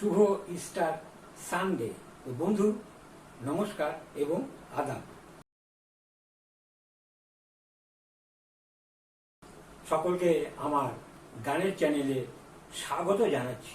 শুভ Easter Sunday. বন্ধু নমস্কার এবং আদাব। সকলকে আমার গানের চ্যানেলে স্বাগত জানাচ্ছি।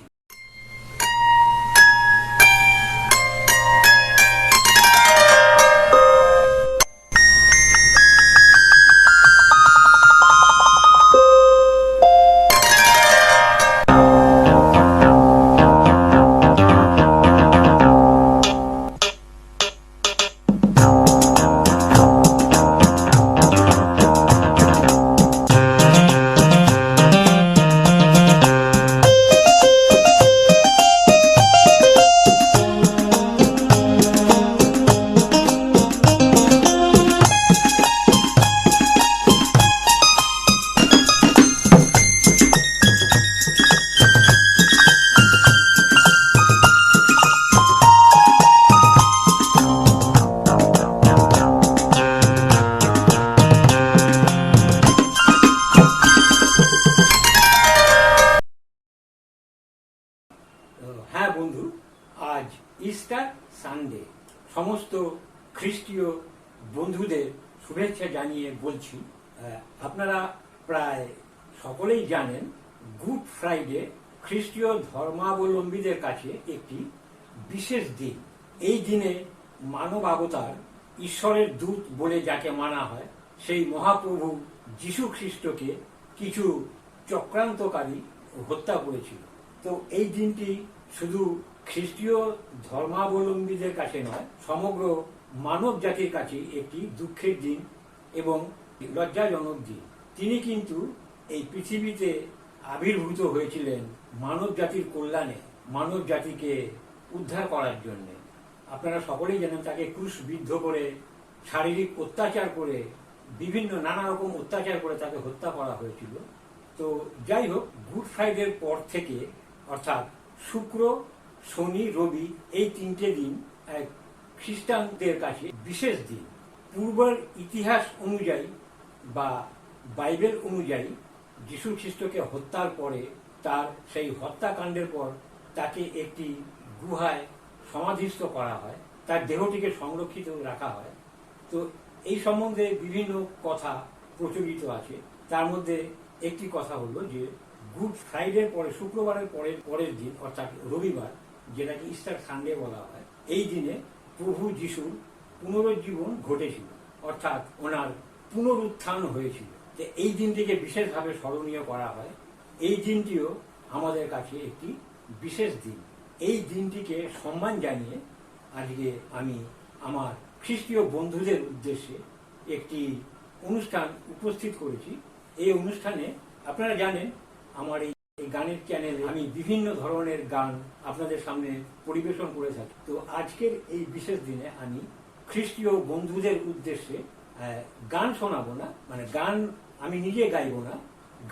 শুভেচ্ছা জানিয়ে বলছি আপনারা প্রায় সকলেই জানেন, গুড ফ্রাইডে খ্রিস্টীয় ধর্মাবলম্বীদের কাছে একটি বিশেষ দিন। এই দিনে মানব অবতার ঈশ্বরের দূত বলে যাকে মানা হয়, সেই মহাপ্রভু যীশু খ্রিস্টকে কিছু চক্রান্তকারী হত্যা করেছিল। তো এই দিনটি শুধু খ্রিস্টীয় ধর্মাবলম্বীদের কাছে নয়, সমগ্র মানব জাতির কাছে একটি দুঃখের দিন এবং লজ্জাজনক দিন। তিনি কিন্তু এই পৃথিবীতে আবির্ভূত হয়েছিলেন মানব জাতির কল্যাণে মানব জাতিকে উদ্ধার করার জন্য। আপনারা সকলেই জানেন তাকে ক্রুশবিদ্ধ করে, শারীরিক অত্যাচার করে, বিভিন্ন নানা রকম অত্যাচার করে তাকে হত্যা করা হয়েছিল। তো যাই হোক, গুড ফ্রাইডের পর থেকে, অর্থাৎ শুক্র, শনি, রবি এই তিনটে দিন খ্রিস্টানদের কাছে বিশেষ দিন। পূর্বের ইতিহাস অনুযায়ী বা বাইবেল অনুযায়ী যীশু খ্রিস্টকে হত্যার পরে তার সেই হত্যাকাণ্ডের পর তাকে একটি গুহায় সমাধিস্থ করা হয়। তার দেহটিকে সংরক্ষিত রাখা হয়। তো এই সম্বন্ধে বিভিন্ন কথা প্রচলিত আছে। তার মধ্যে একটি কথা হলো যে, গুড ফ্রাইডের পরে, শুক্রবারের পরের পরের দিন, অর্থাৎ রবিবার, যেটাকে ইস্টার সানডে বলা হয়, এই দিনে প্রভু যিশুর পুনরুজ্জীবন ঘটেছিল, অর্থাৎ ওনার পুনরুত্থান হয়েছিল। যে এই দিনটিকে বিশেষভাবে স্মরণীয় করা হয়। এই দিনটিও আমাদের কাছে একটি বিশেষ দিন। এই দিনটিকে সম্মান জানিয়ে আজকে আমি আমার খ্রিস্টীয় বন্ধুদের উদ্দেশ্যে একটি অনুষ্ঠান উপস্থিত করেছি। এই অনুষ্ঠানে আপনারা জানেন, আমার এই এই গানের চ্যানেলে আমি বিভিন্ন ধরনের গান আপনাদের সামনে পরিবেশন করে থাকি। তো আজকের এই বিশেষ দিনে আমি খ্রিস্টীয় বন্ধুদের উদ্দেশ্যে গান শোনাবো না মানে গান আমি নিজে গাইবো না,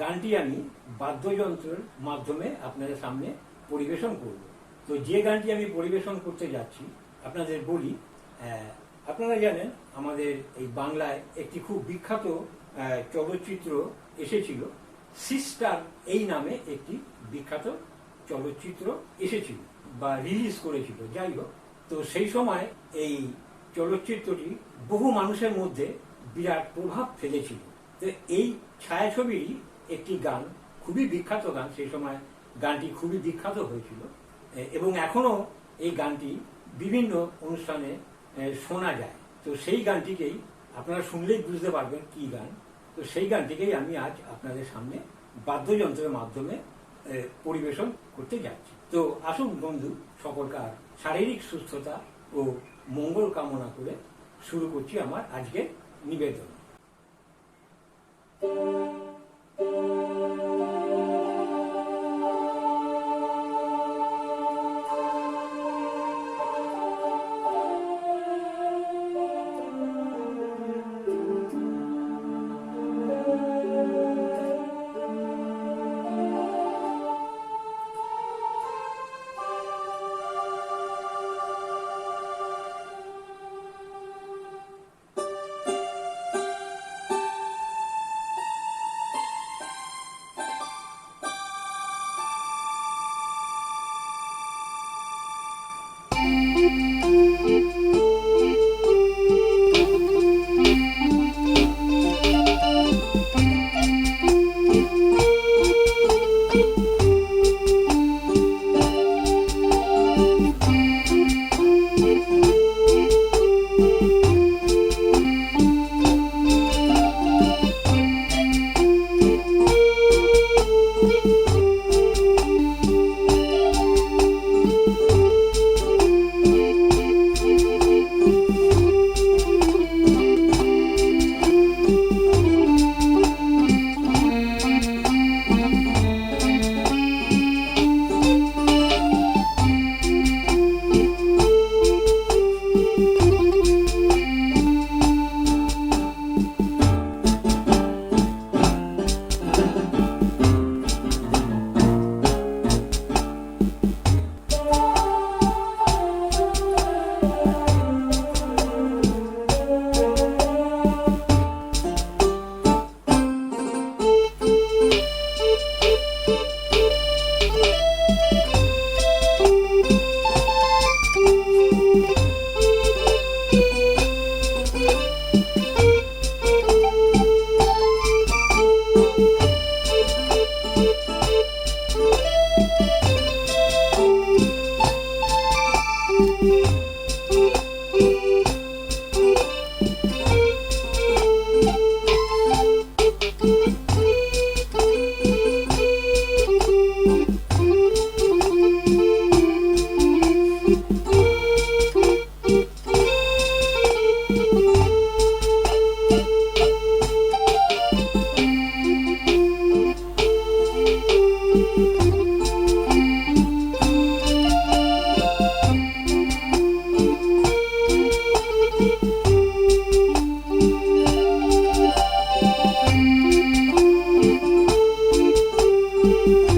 গানটি আমি বাদ্যযন্ত্রের মাধ্যমে আপনাদের সামনে পরিবেশন করব। তো যে গানটি আমি পরিবেশন করতে যাচ্ছি, আপনাদের বলি আপনারা জানেন আমাদের এই বাংলায় একটি খুব বিখ্যাত চলচ্চিত্র এসেছিল সিস্টার এই নামে একটি বিখ্যাত চলচ্চিত্র এসেছিল বা রিলিজ করেছিল। যাই হোক, তো সেই সময় এই চলচ্চিত্রটি বহু মানুষের মধ্যে বিরাট প্রভাব ফেলেছিল। তো এই ছায়াছবিরই একটি গান, খুবই বিখ্যাত গান, সেই সময় গানটি খুবই বিখ্যাত হয়েছিল। এবং এখনও এই গানটি বিভিন্ন অনুষ্ঠানে শোনা যায়। তো সেই গানটিকেই আপনারা শুনলেই বুঝতে পারবেন কি গান। তো সেই গানটিকেই আমি আজ আপনাদের সামনে বাদ্যযন্ত্রের মাধ্যমে পরিবেশন করতে যাচ্ছি। তো আসুন বন্ধু সকলকার শারীরিক সুস্থতা ও মঙ্গল কামনা করে শুরু করছি আমার আজকের নিবেদন। Mm-hmm. Bye.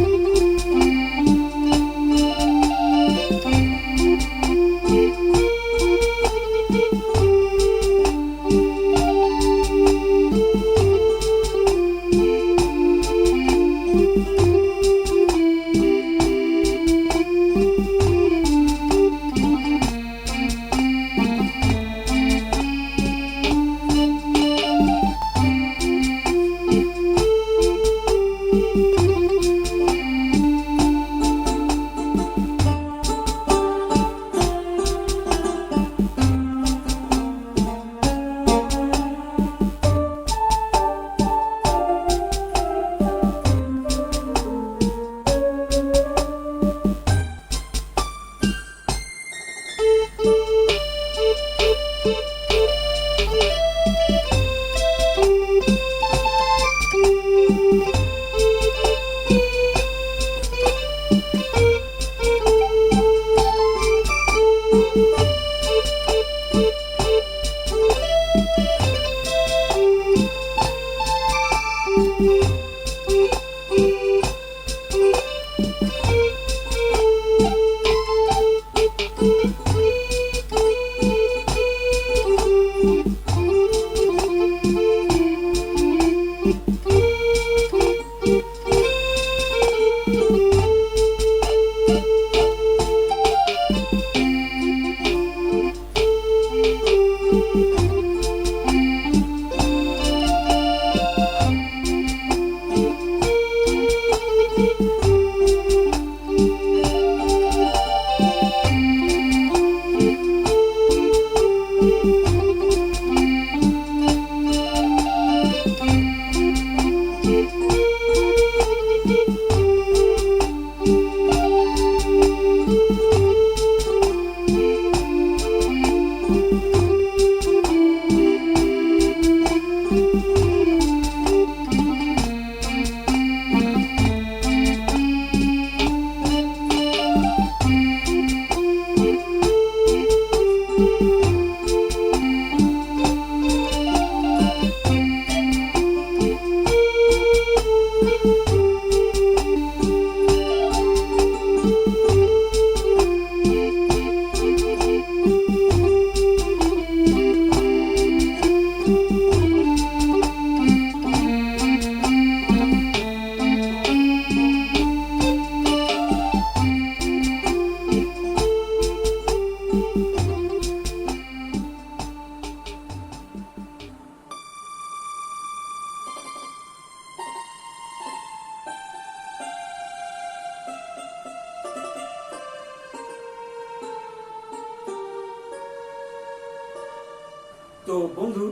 তো বন্ধু,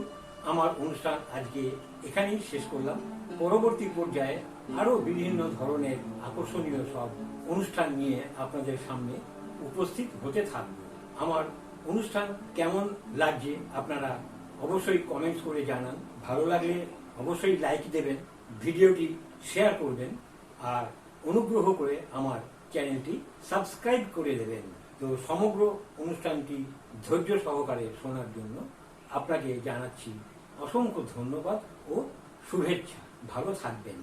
আমার অনুষ্ঠান আজকে এখানেই শেষ করলাম। পরবর্তী পর্যায়ে আরও বিভিন্ন ধরনের আকর্ষণীয় সব অনুষ্ঠান নিয়ে আপনাদের সামনে উপস্থিত হতে থাকব। আমার অনুষ্ঠান কেমন লাগছে আপনারা অবশ্যই কমেন্টস করে জানান। ভালো লাগলে অবশ্যই লাইক দেবেন, ভিডিওটি শেয়ার করবেন, আর অনুগ্রহ করে আমার চ্যানেলটি সাবস্ক্রাইব করে দেবেন। তো সমগ্র অনুষ্ঠানটি ধৈর্য সহকারে শোনার জন্য আপনাকে জানাচ্ছি অসংখ্য ধন্যবাদ ও শুভেচ্ছা। ভালো থাকবেন।